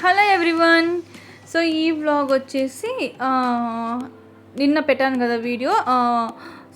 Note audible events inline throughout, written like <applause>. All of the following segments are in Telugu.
Hello everyone. సో ఈ వ్లాగ్ వచ్చేసి నిన్న పెట్టాను కదా video.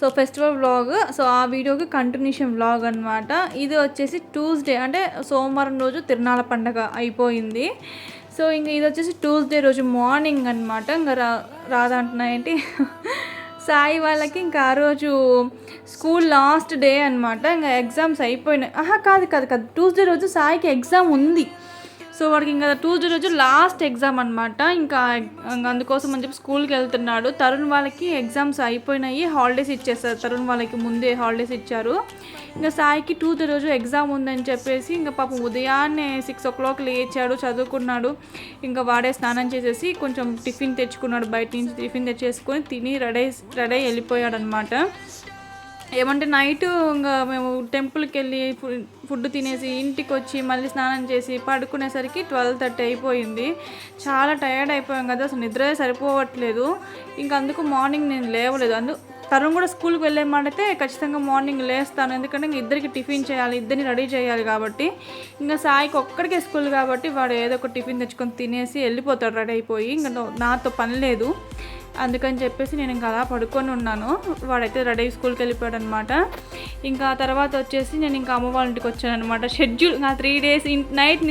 So festival vlog. So ఆ వీడియోకి కంటిన్యూషన్ వ్లాగ్ అనమాట ఇది వచ్చేసి ట్యూస్డే అంటే సోమవారం రోజు తిరునాళ్ళ పండగ అయిపోయింది. సో ఇంక ఇది వచ్చేసి ట్యూస్డే రోజు మార్నింగ్ అనమాట ఇంకా రా రాదంటున్నాయంటి <laughs> సాయి వాళ్ళకి ఇంకా ఆ రోజు స్కూల్ లాస్ట్ డే అనమాట ఇంకా ఎగ్జామ్స్ అయిపోయినాయి. ఆహా కాదు కాదు కాదు. ట్యూస్డే రోజు సాయికి ఎగ్జామ్ ఉంది. సో వాడికి ఇంకా ట్యూస్డే రోజు లాస్ట్ ఎగ్జామ్ అనమాట ఇంకా ఇంకా అందుకోసం అని చెప్పి స్కూల్కి వెళ్తున్నాడు. తరుణ్ వాళ్ళకి ఎగ్జామ్స్ అయిపోయినాయి. హాలిడేస్ ఇచ్చేస్తారు. తరుణ్ వాళ్ళకి ముందే హాలిడేస్ ఇచ్చారు. ఇంకా సాయికి ట్యూస్డే రోజు ఎగ్జామ్ ఉందని చెప్పేసి ఇంకా పాపం ఉదయాన్నే సిక్స్ ఓ క్లాక్ లేచాడు చదువుకున్నాడు. ఇంకా వాడే స్నానం చేసేసి కొంచెం టిఫిన్ తెచ్చుకున్నాడు. బయట నుంచి టిఫిన్ తెచ్చేసుకొని తిని రెడీ రెడీ వెళ్ళిపోయాడు అనమాట ఏమంటే నైట్ ఇంకా మేము టెంపుల్కి వెళ్ళి ఫుడ్ తినేసి ఇంటికి వచ్చి మళ్ళీ స్నానం చేసి పడుకునేసరికి ట్వెల్వ్ థర్టీ అయిపోయింది. చాలా టయర్డ్ అయిపోయాం కదా అసలు నిద్ర సరిపోవట్లేదు. ఇంకా అందుకు మార్నింగ్ నేను లేవలేదు. అందు తరుణ్ కూడా స్కూల్కి వెళ్ళేమాడితే ఖచ్చితంగా మార్నింగ్ లేస్తాను. ఎందుకంటే ఇంక ఇద్దరికి టిఫిన్ చేయాలి ఇద్దరిని రెడీ చేయాలి కాబట్టి. ఇంకా సాయికి ఒక్కడికే స్కూల్ కాబట్టి వాడు ఏదో ఒక టిఫిన్ తెచ్చుకొని తినేసి వెళ్ళిపోతాడు రెడీ అయిపోయి. ఇంకా నాతో పని లేదు. అందుకని చెప్పేసి నేను ఇంకా అలా పడుకొని ఉన్నాను. వాడైతే రెడీ అయ్యి స్కూల్కి వెళ్ళిపోయాడు అనమాట ఇంకా తర్వాత వచ్చేసి నేను ఇంకా అమ్మ వాళ్ళ ఇంటికి వచ్చాను అనమాట షెడ్యూల్ నా త్రీ డేస్ నైట్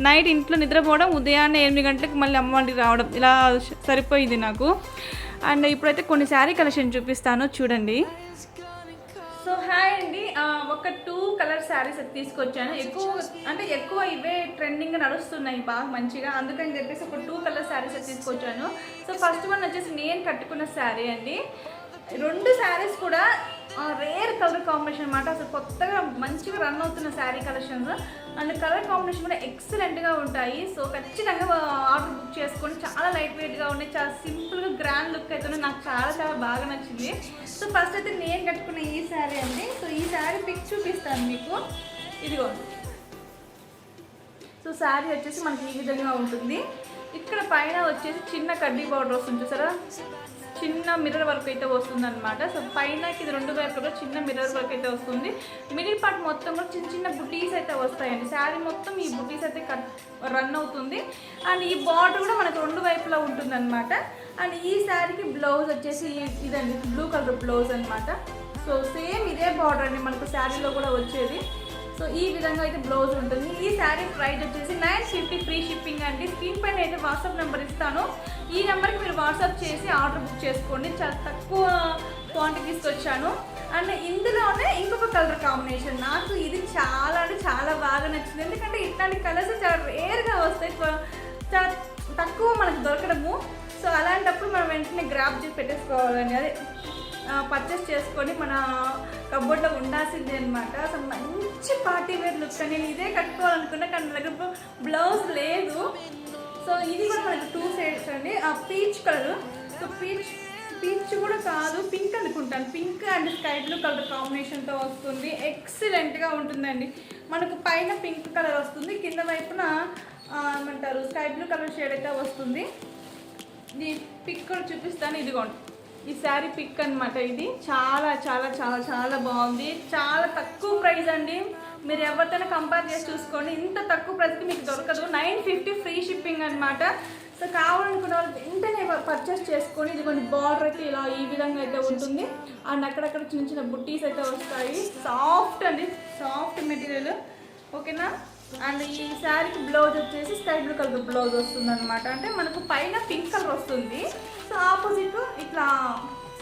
నైట్ ఇంట్లో నిద్రపోవడం ఉదయాన్నే ఎనిమిది గంటలకు మళ్ళీ అమ్మ వాళ్ళకి రావడం. ఇలా సరిపోయింది నాకు. అండ్ ఇప్పుడైతే కొన్ని శారీ కలెక్షన్ చూపిస్తాను. చూడండి. సో హాయ్ అండి. ఒక టూ కలర్ శారీస్ అయితే తీసుకొచ్చాను. ఎక్కువ అంటే ఎక్కువ ఇవే ట్రెండింగ్ నడుస్తున్నాయి బాగా మంచిగా. అందుకని చెప్పేసి ఒక టూ కలర్ శారీస్ అయితే తీసుకొచ్చాను. సో ఫస్ట్ వన్ వచ్చేసి నేను కట్టుకున్న శారీ అండి. రెండు శారీస్ కూడా రేర్ కలర్ కాంబినేషన్ అనమాట అసలు కొత్తగా మంచిగా రన్ అవుతున్న sari collections and colour combination కూడా ఎక్సలెంట్గా ఉంటాయి. సో ఖచ్చితంగా ఆర్డర్ బుక్ చేసుకొని చాలా లైట్ వెయిట్గా ఉన్నాయి. చాలా సింపుల్గా గ్రాండ్ లుక్ అయితే నాకు చాలా చాలా బాగా నచ్చింది. సో ఫస్ట్ అయితే నేను కట్టుకున్న ఈ శారీ అండి. సో ఈ శారీ పిక్ చూపిస్తాను మీకు. ఇదిగో. సో శారీ వచ్చేసి మనకి ఈ విధంగా ఉంటుంది. ఇక్కడ పైన వచ్చేసి చిన్న కడ్డీ బార్డర్ వస్తుంది చూసారా? చిన్న మిర్రర్ వర్క్ అయితే వస్తుంది అనమాట సో పైన ఇది రెండు వైపులు కూడా చిన్న మిర్రర్ వర్క్ అయితే వస్తుంది. మిడిల్ పార్ట్ మొత్తం కూడా చిన్న చిన్న బుటీస్ అయితే వస్తాయండి. శారీ మొత్తం ఈ బుటీస్ అయితే కట్ రన్ అవుతుంది. అండ్ ఈ బార్డర్ కూడా మనకు రెండు వైపులా ఉంటుంది అనమాట అండ్ ఈ శారీకి బ్లౌజ్ వచ్చేసి ఇదండి బ్లూ కలర్ బ్లౌజ్ అనమాట సో సేమ్ ఇదే బార్డర్ అండి మనకు శారీలో కూడా వచ్చేది. సో ఈ విధంగా అయితే బ్లౌజ్ ఉంటుంది. ఈ శారీ ప్రైస్ వచ్చేసి నైన్ ఫిఫ్టీ ఫ్రీ షిప్పింగ్ అండి. స్క్రీన్ పైన అయితే వాట్సాప్ నెంబర్ ఇస్తాను. ఈ నెంబర్కి మీరు వాట్సాప్ చేసి ఆర్డర్ బుక్ చేసుకోండి. చాలా తక్కువ క్వాంటిటీస్కి వచ్చాను అండ్ ఇందులోనే ఇంకొక కలర్ కాంబినేషన్. నాకు ఇది చాలా అంటే చాలా బాగా నచ్చింది. ఎందుకంటే ఇట్లాంటి కలర్స్ చాలా రేర్గా వస్తాయి. చాలా తక్కువ మనకు దొరకడము. సో అలాంటప్పుడు మనం వెంటనే గ్రాప్ చేసి పెట్టేసుకోవాలని అదే పర్చేస్ చేసుకొని మన కబోర్డ్లో ఉండాల్సిందే అనమాట అసలు మంచి పార్టీ వేర్ లుక్ నేను ఇదే కట్టుకోవాలనుకున్నా కానీ నా దగ్గర బ్లౌజ్ లేదు. సో ఇది కూడా మనకి టూ సైడ్స్ అండి. ఆ peach colour so peach peach కూడా కాదు పింక్ అనుకుంటాను. Pink and sky blue colour కాంబినేషన్తో వస్తుంది. ఎక్సలెంట్గా ఉంటుందండి. మనకు పైన పింక్ కలర్ వస్తుంది. కింద వైపున ఏమంటారు స్కై బ్లూ కలర్ షేడ్ అయితే వస్తుంది. ఈ పిక్ కూడా చూపిస్తాను. ఇదిగోండి. ఈ శారీ పిక్ అన్నమాట ఇది. చాలా చాలా చాలా చాలా బాగుంది. చాలా తక్కువ ప్రైస్ అండి. మీరు ఎవరితోనే కంపేర్ చేసి చూసుకోండి. ఇంత తక్కువ ప్రైస్కి మీకు దొరకదు. నైన్ ఫిఫ్టీ ఫ్రీ షిప్పింగ్ అనమాట సో కావాలనుకున్న వాళ్ళు వెంటనే పర్చేస్ చేసుకొని ఇది కొన్ని బార్డర్ అయితే ఇలా ఈ విధంగా అయితే ఉంటుంది. అండ్ అక్కడక్కడ చిన్న చిన్న బుట్టీస్ అయితే వస్తాయి. సాఫ్ట్ అండి. సాఫ్ట్ మెటీరియల్ ఓకేనా అండ్ ఈ శారీకి బ్లౌజ్ వచ్చేసి స్కై బ్లూ కలర్ బ్లౌజ్ వస్తుంది అనమాట అంటే మనకు పైన పింక్ కలర్ వస్తుంది. సో ఆపోజిట్ ఇట్లా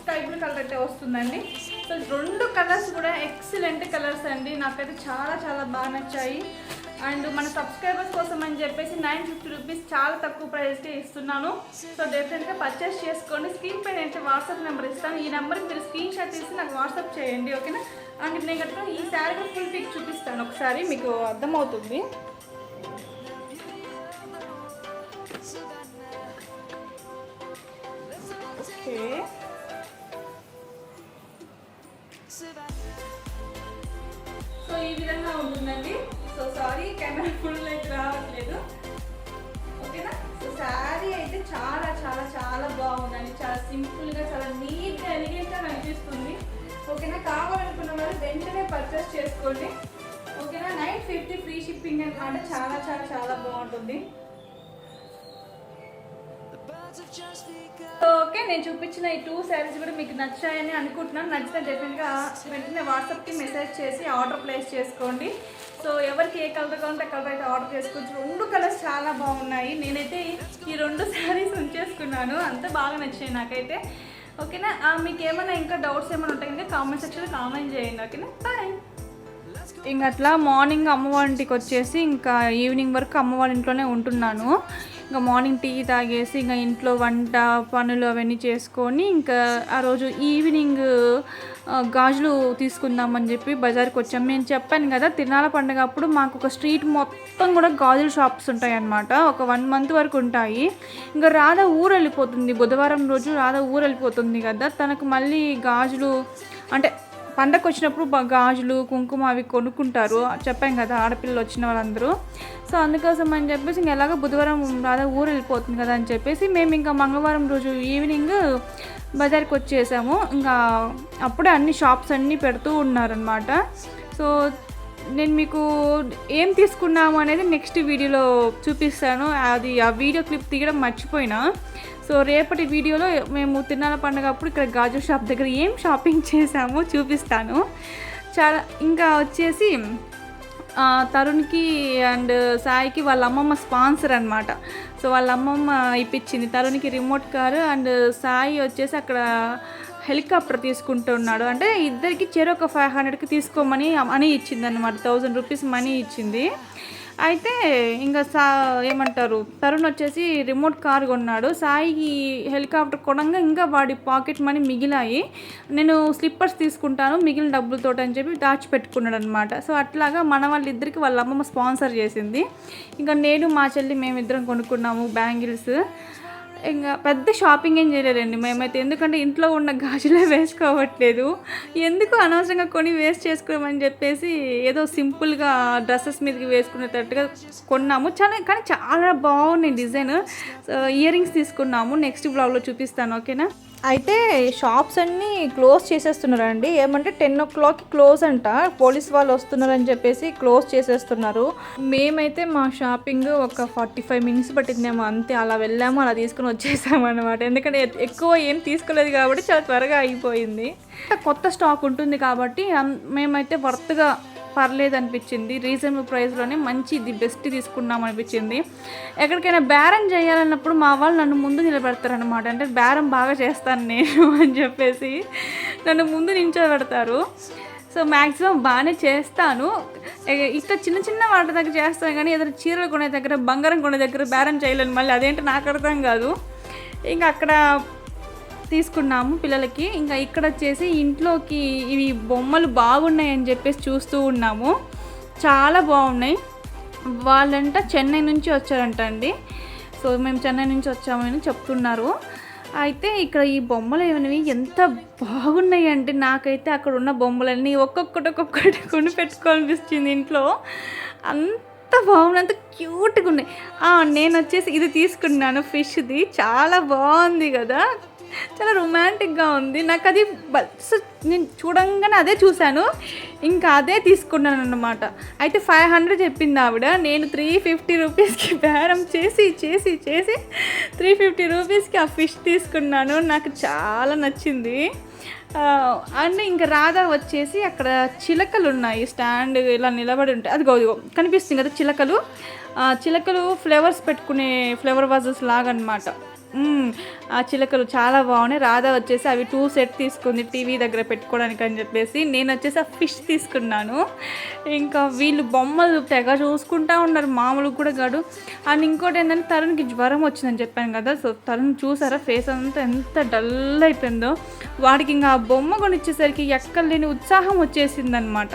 స్కై బ్లూ కలర్ అయితే వస్తుందండి. సో రెండు కలర్స్ కూడా ఎక్సలెంట్ కలర్స్ అండి. నాకైతే చాలా చాలా బాగా నచ్చాయి. అండ్ మన సబ్స్క్రైబర్స్ కోసం అని చెప్పేసి నైన్ ఫిఫ్టీ రూపీస్ చాలా తక్కువ ప్రైస్కే ఇస్తున్నాను. సో డెఫినెట్గా పర్చేస్ చేసుకోండి. స్క్రీన్ పైన అయితే వాట్సాప్ నెంబర్ ఇస్తాను. ఈ నెంబర్కి మీరు స్క్రీన్ షాట్ తీసి నాకు వాట్సాప్ చేయండి ఓకేనా అండ్ నేను గట్రా ఈ శారీ ఫుల్ పిక్ చూపిస్తాను ఒకసారి మీకు అర్థమవుతుంది. ఓకే బాగుందండి చాలా సింపుల్గా చాలా నీట్గా ఎలిగెంట్గా కనిపిస్తుంది. ఓకేనా? కావాలనుకున్న వాళ్ళు వెంటనే పర్చేస్ చేసుకోండి. ఓకేనా? నైన్ ఫిఫ్టీ ఫ్రీ షిప్పింగ్ అనమాట చాలా చాలా చాలా బాగుంటుంది. ఓకే నేను చూపించిన ఈ టూ శారీస్ కూడా మీకు నచ్చాయని అనుకుంటున్నాను. నచ్చితే డెఫినెట్గా వెంటనే వాట్సాప్కి మెసేజ్ చేసి ఆర్డర్ ప్లేస్ చేసుకోండి. సో ఎవరికి ఏ కలర్ కావాలంటే కలర్ అయితే ఆర్డర్ చేసుకోవచ్చు రెండు కలర్స్ చాలా బాగున్నాయి. నేనైతే ఈ రెండు శారీస్ ఉంచేసుకున్నాను. అంత బాగా నచ్చాయి నాకైతే. ఓకేనా? మీకు ఏమైనా ఇంకా డౌట్స్ ఏమైనా ఉంటాయి కనుక కామెంట్ సెక్షన్లో కామెంట్ చేయండి. ఓకేనా? బాయ్ ఇంక అట్లా మార్నింగ్ అమ్మ వాళ్ళ ఇంటికి వచ్చేసి ఇంకా ఈవినింగ్ వరకు అమ్మ వాళ్ళ ఇంట్లోనే ఉంటున్నాను. ఇంకా మార్నింగ్ టీ తాగేసి ఇంకా ఇంట్లో వంట పనులు అవన్నీ చేసుకొని ఇంకా ఆ రోజు ఈవినింగ్ గాజులు తీసుకుందామని చెప్పి బజార్కి వచ్చాం. నేను చెప్పాను కదా తిరునాళ్ళ పండుగ అప్పుడు మాకు ఒక స్ట్రీట్ మొత్తం కూడా గాజుల షాప్స్ ఉంటాయి అన్నమాట ఒక వన్ మంత్ వరకు ఉంటాయి. ఇంకా రాధ ఊరు వెళ్ళిపోతుంది. బుధవారం రోజు రాధ ఊరు వెళ్ళిపోతుంది కదా. తనకు మళ్ళీ గాజులు అంటే పండగ వచ్చినప్పుడు గాజులు కుంకుమ అవి కొనుక్కుంటారు. చెప్పాం కదా ఆడపిల్లలు వచ్చిన వాళ్ళందరూ. సో అందుకోసం అని చెప్పేసి ఇంక ఎలాగో బుధవారం రాదా ఊరు వెళ్ళిపోతుంది కదా అని చెప్పేసి మేము ఇంకా మంగళవారం రోజు ఈవినింగ్ బజార్కి వచ్చేసాము ఇంకా అప్పుడే అన్ని షాప్స్ అన్నీ పెడుతూ ఉన్నారనమాట సో నేను మీకు ఏం తీసుకున్నాము అనేది నెక్స్ట్ వీడియోలో చూపిస్తాను. అది ఆ వీడియో క్లిప్ తీయడం మర్చిపోయినా. సో రేపటి వీడియోలో మేము తిన్నాల పండుగ అప్పుడు ఇక్కడ గాజు షాప్ దగ్గర ఏం షాపింగ్ చేసామో చూపిస్తాను. చాలా ఇంకా వచ్చేసి తరుణ్కి అండ్ సాయికి వాళ్ళ అమ్మమ్మ స్పాన్సర్ అనమాట సో వాళ్ళ అమ్మమ్మ ఇప్పించింది తరుణ్కి రిమోట్ కారు అండ్ సాయి వచ్చేసి అక్కడ హెలికాప్టర్ తీసుకుంటున్నాడు. అంటే ఇద్దరికి చెరొక ఫైవ్ హండ్రెడ్కి తీసుకోమని మనీ ఇచ్చింది అనమాట థౌజండ్ రూపీస్ మనీ ఇచ్చింది. అయితే ఇంకా సా ఏమంటారు తరుణ్ వచ్చేసి రిమోట్ కార్ కొన్నాడు. సాయికి హెలికాప్టర్ కొనంగా ఇంకా వాడి పాకెట్ మనీ మిగిలాయి. నేను స్లిప్పర్స్ తీసుకుంటాను మిగిలిన డబ్బులతో అని చెప్పి దాచిపెట్టుకున్నాడు అనమాట సో అట్లాగా మన వాళ్ళిద్దరికి వాళ్ళ అమ్మమ్మ స్పాన్సర్ చేసింది. ఇంకా నేను మా చెల్లి మేమిద్దరం కొనుక్కున్నాము బ్యాంగిల్స్. ఇంకా పెద్ద షాపింగ్ ఏం చేయలేదండి మేమైతే. ఎందుకంటే ఇంట్లో ఉన్న గాజులే వేసుకోవట్లేదు ఎందుకు అనవసరంగా కొని వేస్ట్ చేసుకోమని చెప్పేసి ఏదో సింపుల్గా డ్రెస్సెస్ మీదకి వేసుకునేటట్టుగా కొన్నాము. చాలా కానీ చాలా బాగున్నాయి డిజైన్. ఇయర్ రింగ్స్ తీసుకున్నాము. నెక్స్ట్ బ్లాగ్లో చూపిస్తాను ఓకేనా? అయితే షాప్స్ అన్నీ క్లోజ్ చేసేస్తున్నారండి. ఏమంటే టెన్ ఓ క్లాక్కి క్లోజ్ అంట. పోలీస్ వాళ్ళు వస్తున్నారని చెప్పేసి క్లోజ్ చేసేస్తున్నారు. మేమైతే మా షాపింగ్ ఒక ఫార్టీ ఫైవ్ మినిట్స్ పట్టిందేమో. అంతే అలా వెళ్ళాము అలా తీసుకుని వచ్చేసాము అనమాట ఎందుకంటే ఎక్కువ ఏం తీసుకోలేదు కాబట్టి చాలా త్వరగా అయిపోయింది. కొత్త స్టాక్ ఉంటుంది కాబట్టి మేమైతే వర్త్గా పర్లేదు అనిపించింది రీజనబుల్ ప్రైస్లోనే మంచి ది బెస్ట్ తీసుకున్నాం అనిపించింది ఎక్కడికైనా బేరం చేయాలన్నప్పుడు మా వాళ్ళు నన్ను ముందు నిలబెడతారనమాట అంటే బేరం బాగా చేస్తాను నేను <laughs> అని చెప్పేసి నన్ను ముందు నించోబెడతారు సో మ్యాక్సిమం బాగానే చేస్తాను. ఇక- ఇట్లా చిన్న చిన్న వాటి దగ్గర చేస్తాను కానీ ఏదైనా చీరలు కొనే దగ్గర బంగారం కొనే దగ్గర బేరం చేయలేను. మళ్ళీ అదేంటో నాకు అర్థం కాదు. ఇంకా అక్కడ తీసుకున్నాము పిల్లలకి. ఇంకా ఇక్కడ వచ్చేసి ఇంట్లోకి ఇవి బొమ్మలు బాగున్నాయి అని చెప్పేసి చూస్తూ ఉన్నాము. చాలా బాగున్నాయి. వాళ్ళంట చెన్నై నుంచి వచ్చారంట అండి. సో మేము చెన్నై నుంచి వచ్చామని చెప్తున్నారు. అయితే ఇక్కడ ఈ బొమ్మలు ఏమైనవి ఎంత బాగున్నాయి అంటే నాకైతే అక్కడ ఉన్న బొమ్మలన్నీ ఒక్కొక్కటి ఒక్కొక్కటి కొని పెట్టుకోవాలనిపించింది ఇంట్లో. అంత బాగుంది అంత క్యూట్గా ఉన్నాయి. నేను వచ్చేసి ఇది తీసుకున్నాను ఫిష్ది. చాలా బాగుంది కదా. చాలా రొమాంటిక్గా ఉంది. నాకు అది నేను చూడంగానే అదే చూశాను. ఇంకా అదే తీసుకున్నాను అన్నమాట. అయితే ఫైవ్ హండ్రెడ్ చెప్పింది ఆవిడ. నేను త్రీ ఫిఫ్టీ రూపీస్కి బేరం చేసి చేసి చేసి త్రీ ఫిఫ్టీ రూపీస్కి ఆ ఫిష్ తీసుకున్నాను. నాకు చాలా నచ్చింది. అండ్ ఇంకా రాధా వచ్చేసి అక్కడ చిలకలు ఉన్నాయి. స్టాండ్ ఇలా నిలబడి ఉంటాయి అది గౌదిగో కనిపిస్తుంది కదా చిలకలు. ఆ చిలకలు ఫ్లేవర్స్ పెట్టుకునే ఫ్లేవర్ వాజెస్ లాగా అనమాట ఆ చిలకలు చాలా బాగున్నాయి. రాధా వచ్చేసి అవి టూ సెట్ తీసుకుంది టీవీ దగ్గర పెట్టుకోవడానికి అని చెప్పేసి. నేను వచ్చేసి ఆ ఫిష్ తీసుకున్నాను. ఇంకా వీళ్ళు బొమ్మలు తెగ చూసుకుంటా ఉన్నారు. మామూలు కూడా కాదు. అండ్ ఇంకోటి ఏంటంటే తరుణ్కి జ్వరం వచ్చిందని చెప్పాను కదా. సో తరుణ్ చూసారా? ఫేస్ అంతా ఎంత డల్ అయిపోయిందో. వాడికి ఇంకా ఆ బొమ్మ కొనిచ్చేసరికి ఎక్కలేని ఉత్సాహం వచ్చేసిందనమాట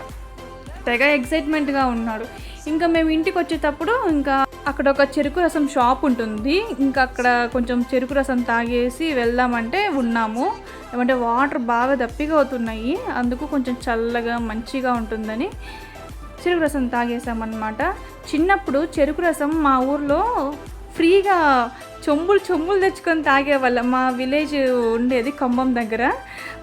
తెగ ఎక్సైట్మెంట్గా ఉన్నాడు. ఇంకా మేము ఇంటికి వచ్చేటప్పుడు ఇంకా అక్కడ ఒక చెరుకు రసం షాప్ ఉంటుంది. ఇంకా అక్కడ కొంచెం చెరుకు రసం తాగేసి వెళ్దామంటే ఉన్నాము. ఏమంటే వాటర్ బాగా దప్పిగా అవుతున్నాయి. అందుకు కొంచెం చల్లగా మంచిగా ఉంటుందని చెరుకు రసం తాగేసామన్నమాట. చిన్నప్పుడు చెరుకు రసం మా ఊర్లో ఫ్రీగా చెంబులు చెంబులు తెచ్చుకొని తాగేవాళ్ళం. మా విలేజ్ ఉండేది ఖమ్మం దగ్గర.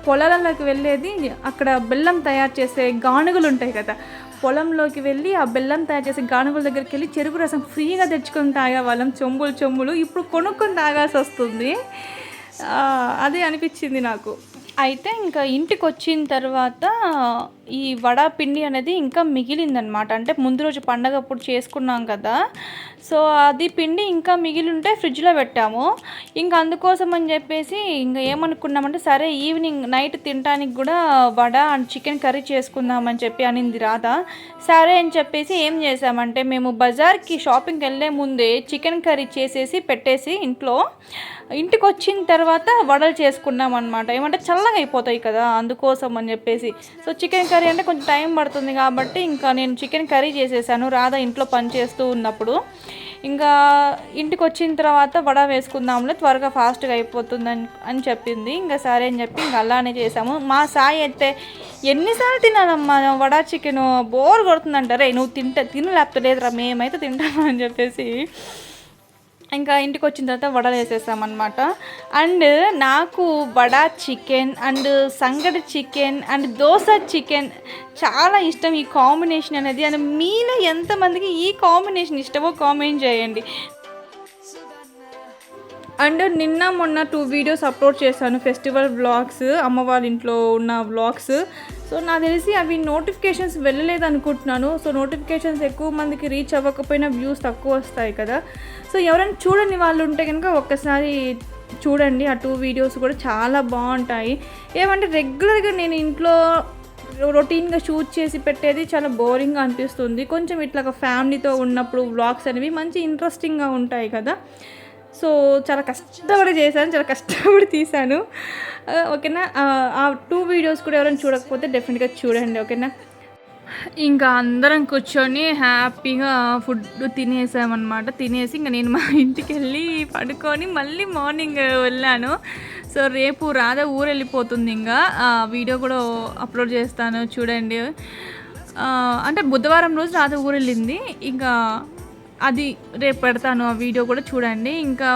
పొలాలలోకి వెళ్ళేది అక్కడ బెల్లం తయారు చేసే గానుగలు ఉంటాయి కదా పొలంలోకి వెళ్ళి ఆ బెల్లం తయారు చేసే గానుగుల దగ్గరికి వెళ్ళి చెరుకు రసం ఫ్రీగా తెచ్చుకొని తాగేవాళ్ళం చెంబులు చెంబులు. ఇప్పుడు కొనుక్కొని తాగాల్సి వస్తుంది. అదే అనిపించింది నాకు. అయితే ఇంకా ఇంటికి వచ్చిన తర్వాత ఈ వడ పిండి అనేది ఇంకా మిగిలిందనమాట అంటే ముందు రోజు పండగ అప్పుడు చేసుకున్నాం కదా. సో అది పిండి ఇంకా మిగిలి ఉంటే ఫ్రిడ్జ్లో పెట్టాము. ఇంకా అందుకోసం అని చెప్పేసి ఇంకా ఏమనుకున్నామంటే సరే ఈవినింగ్ నైట్ తినడానికి కూడా వడ అండ్ చికెన్ కర్రీ చేసుకుందామని చెప్పి అనింది రాధ. సరే అని చెప్పేసి ఏం చేసామంటే మేము బజార్కి షాపింగ్కి వెళ్ళే ముందే చికెన్ కర్రీ చేసేసి పెట్టేసి ఇంట్లో ఇంటికి వచ్చిన తర్వాత వడలు చేసుకున్నాం అనమాట ఏమంటే చల్లగా అయిపోతాయి కదా అందుకోసం అని చెప్పేసి. సో చికెన్ కర్రీ అంటే కొంచెం టైం పడుతుంది కాబట్టి ఇంకా నేను చికెన్ కర్రీ చేసేసాను. రాధా ఇంట్లో పని చేస్తూ ఉన్నప్పుడు. ఇంకా ఇంటికి వచ్చిన తర్వాత వడ వేసుకుందాంలే త్వరగా ఫాస్ట్గా అయిపోతుంది అని అని చెప్పింది. ఇంకా సరే అని చెప్పి ఇంకా అలానే చేసాము. మా సాయి అయితే ఎన్నిసార్లు తినాలమ్మా వడ చికెన్? బోర్ కొడుతుందంటారే నువ్వు తింటే తినలేకపోతే లేదురా మేమైతే తింటామని చెప్పేసి ఇంకా ఇంటికి వచ్చిన తర్వాత వడలు వేసేసామన్నమాట. అండ్ నాకు vada chicken and sangati chicken and dosa chicken చాలా ఇష్టం ఈ కాంబినేషన్ అనేది. అండ్ మీలో ఎంతమందికి ఈ కాంబినేషన్ ఇష్టమో కామెంట్ చేయండి. అండ్ నిన్న మొన్న టూ వీడియోస్ అప్లోడ్ చేశాను ఫెస్టివల్ వ్లాగ్స్ అమ్మవారి ఇంట్లో ఉన్న వ్లాగ్స్. సో నాకు తెలిసి అవి నోటిఫికేషన్స్ వెళ్ళలేదు అనుకుంటున్నాను సో నోటిఫికేషన్స్ ఎక్కువ మందికి రీచ్ అవ్వకపోయినా వ్యూస్ తక్కువ వస్తాయి కదా. సో ఎవరైనా చూడని వాళ్ళు ఉంటే కనుక ఒక్కసారి చూడండి. ఆ టూ వీడియోస్ కూడా చాలా బాగుంటాయి. ఏమంటే రెగ్యులర్గా నేను ఇంట్లో రొటీన్గా షూట్ చేసి పెట్టేది చాలా బోరింగ్గా అనిపిస్తుంది. కొంచెం ఇట్లా ఫ్యామిలీతో ఉన్నప్పుడు వ్లాగ్స్ అనేవి మంచి ఇంట్రెస్టింగ్గా ఉంటాయి కదా. సో చాలా కష్టపడి చేశాను చాలా కష్టపడి తీశాను. ఓకేనా? ఆ, ఆ టూ వీడియోస్ కూడా ఎవరైనా చూడకపోతే డెఫినెట్గా చూడండి. ఓకేనా? ఇంకా అందరం కూర్చొని హ్యాపీగా ఫుడ్ తినేసామన్నమాట. తినేసి ఇంకా నేను మా ఇంటికి వెళ్ళి పడుకొని మళ్ళీ మార్నింగ్ వెళ్ళాను. సో రేపు రాధ ఊరు వెళ్ళిపోతుంది ఇంకా వీడియో కూడా అప్లోడ్ చేస్తాను చూడండి. అంటే బుధవారం రోజు రాధ ఊరు వెళ్ళింది ఇంకా అది రేపు పెడతాను ఆ వీడియో కూడా చూడండి. ఇంకా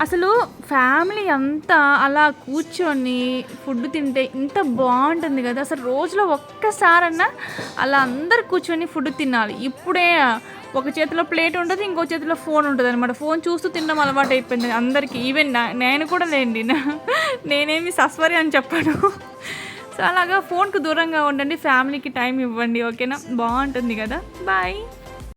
అసలు ఫ్యామిలీ అంతా అలా కూర్చొని ఫుడ్ తింటే ఇంత బాగుంటుంది కదా. అసలు రోజులో ఒక్కసారన్నా అలా అందరు కూర్చొని ఫుడ్ తినాలి. ఇప్పుడే ఒక చేతిలో ప్లేట్ ఉంటుంది ఇంకో చేతిలో ఫోన్ ఉంటుంది అనమాట ఫోన్ చూస్తూ తినడం అలవాటు అయిపోయింది అందరికీ. ఈవెన్ నా నేను కూడా లేండి. నేనేమి సస్వరి అని చెప్పాను. సో అలాగా ఫోన్కు దూరంగా ఉండండి ఫ్యామిలీకి టైం ఇవ్వండి ఓకేనా? బాగుంటుంది కదా. బాయ్.